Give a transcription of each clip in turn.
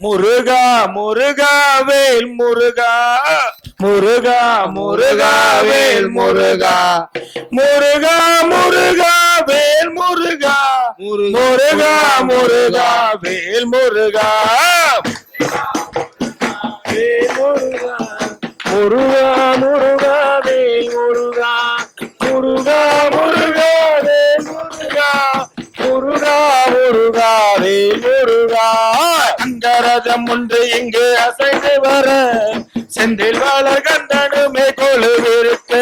முருகா முருகா வேல் முருகா. முருகா முருகா வேல் முருகா. முருகா முருகா வேல் முருகா. முருகா முருகா. வேல் முருகா. முருகா முருகா பாதம் ஒன்று இங்கு அசைந்து வர. செந்தில் வளர் கந்தனுமே கொழுவிருக்க.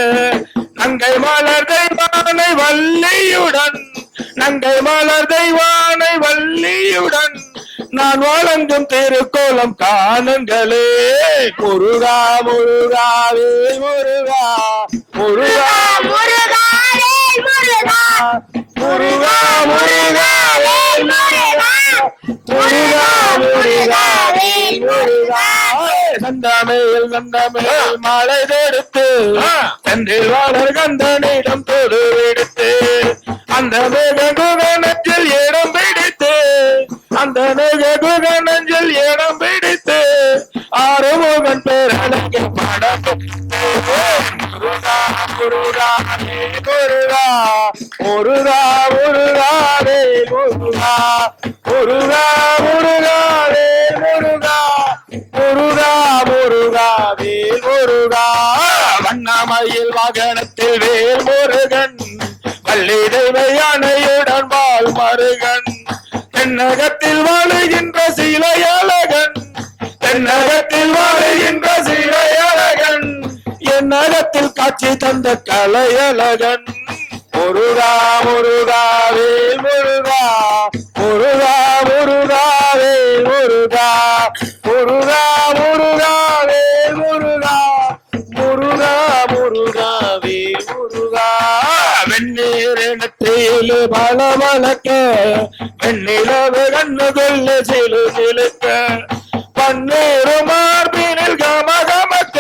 நங்கை மலர் தெய்வானை வள்ளியுடன். நங்கை மலர் தெய்வானை வள்ளியுடன். நான் வழங்கும் திருக்கோலம் காணுங்களே. முருகா முருகாவே முருகா. முருகா. முருகா முருகா வேல் முருகா முருகா முருகா வேல் முருகா கந்தமேல் கந்தமேல் மழை தொடுத்து செந்தில் வளர் கந்தனிடம் தொடு எடுத்து அந்த மேக குகனத்தில் இடம் பிடித்து அந்த மேக குகனத்தில் இடம் பிடித்து ஆறுமுகன் பேரழகு படம் முருகா முருகா முருகா முருகா ரே முருகா முருகா முருகா ரே முருகா. முருகா முருகா வேல் முருகா. வண்ணாமையில் வாகனத்தில் வேல் முருகன். வள்ளி தெய்வ வாழ் மருகன். தென்னகத்தில் வாழுகின்ற சீலையழகன் தென்னகத்தில் வாழுகின்ற சிலையழகன் என் நகத்தில் காட்சி தந்த கலையழகன் முருகா முருகா வேல் முருகா. முருகா சொல்லு பல வளர்க்க வெண்ணிலவு கண்ணு கொள்ள சிலு சிலுக்க. பன்னீரு மார்பினில் கம கமக்க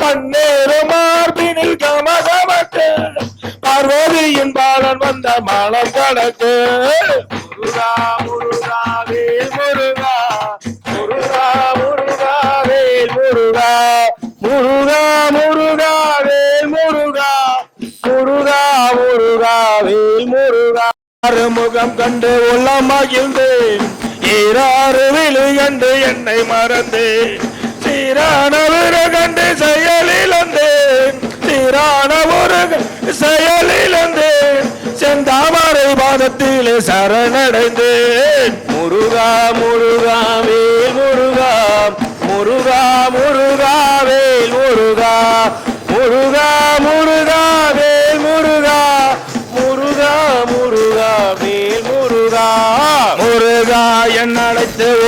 பன்னீரு மார்பினில் கம கமக்க பார்வதியின் பாலன் வந்த மலம் கடக்கு முருகா முருகா. முருகா முருகா வேல் முருகா. முகம் கண்டு உள்ள மகிழ்ந்தேன். ஈராறு விழு கண்டு என்னை மறந்தேன். சீரான ஒரு கண்டு செயலில் வந்தேன். சீரான ஒரு செயலில் வந்தேன். செந்தாமரை பாதத்திலே சரணடைந்தேன். முருகா முருகா வேல் முருகா. முருகா முருகா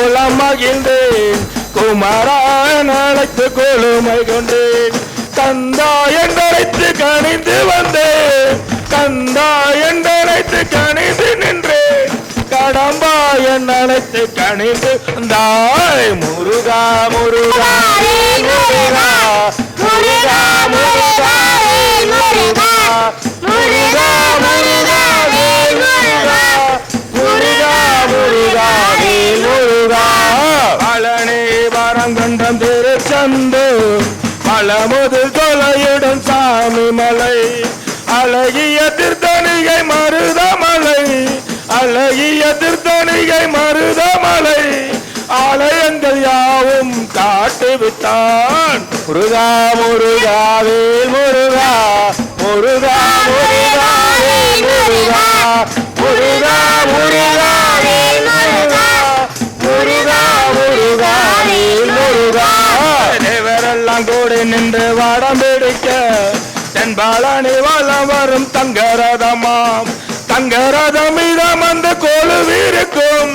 உளம் மகிழ்ந்தேன் குமாரா என் அழைத்து கொழுமை கொண்டேன். கந்தா என்றழைத்து கணிந்து வந்தேன். கந்தா என்றழைத்து கணிந்து நின்றேன். கடம்பா என் அழைத்து கணிந்து வந்தாய். முருகா முருகா. முருகா. பழமுதிர் தொலையுடன் சாமி மலை. அழகிய திருத்தணிகை மருதமலை அழகிய திருத்தணிகை மருதமலை ஆலயங்கள் யாவும் காட்டு விட்டான். முருகா முருகாவே முருகா முருகா முருகா. பழனி வளம் வரும் தங்கரதமாம் தங்கரதம். இதம் அந்த கொழுவிருக்கும்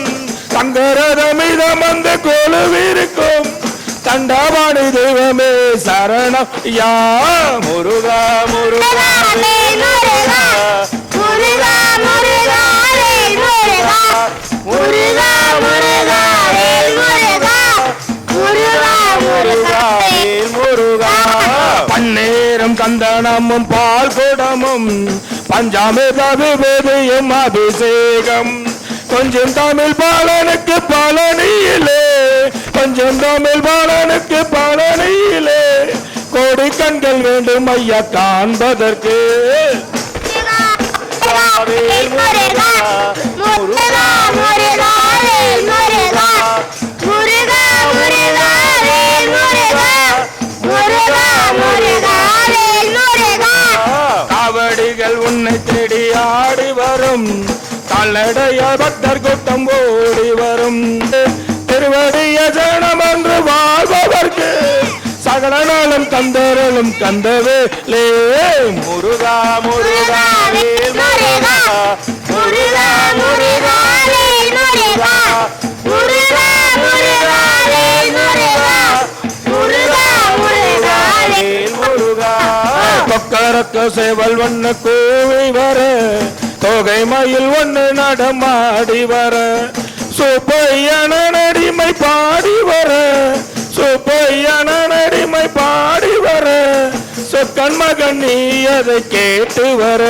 தங்கரதம் இதம் அந்த கொழுவிருக்கும் தண்டபாணி தெய்வமே சரணம் யா முருகா. பன்னீரும் கந்தனமும் பால் குடமும் பஞ்சாமிர்த விபூதியும் அபிஷேகம். கொஞ்சம் தமிழ் பாலனுக்கு பழனியிலே கொஞ்சம் தமிழ் பாலனுக்கு பழனியிலே கோடி கண்கள் வேண்டும் ஐயா காண்பதற்கு. வரும். கல்லடைய பக்தர் கூட்டம் ஓடி வரும். திருவடிய ஜனம் என்று வாழ்பவர்க்கு சகல நாளும் கந்தரலும் கந்தவேலே முருகா முருகா வேல் முருகா. முருகா முருகா முருகா. முருகா முருகா முருகா. முருகா முருகா முருகா. கொக்கரக்க சேவல் ஒண்ணு கூவி வர தொகை மயில் ஒன்று நடமாடி வர. சுப்பையன நடிமை பாடி வர. சுப்பையன நடிமை பாடி வர. சொக்கன் மகன் நீ அதை கேட்டு வர.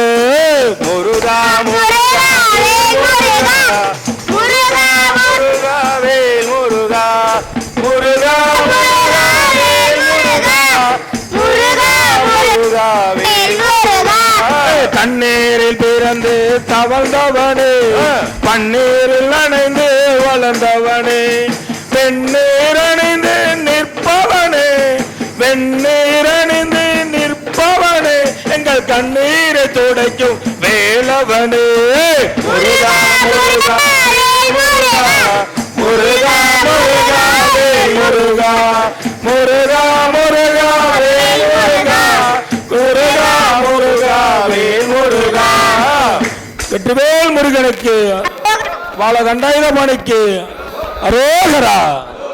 தண்ணீரில் பிறந்து தவழ்ந்தவனே பன்னீரில் அணைந்து வளர்ந்தவனே வெந்நீர் அணிந்து நிற்பவனே வெந்நீர் அணிந்து நிற்பவனே எங்கள் கண்ணீரை துடைக்கும் வேலவனே. முருகா முருகா முருகா முருகா முருகா முருகா முருகனுக்கு வாழ தண்டாயுதமணிக்கு அரோகரா.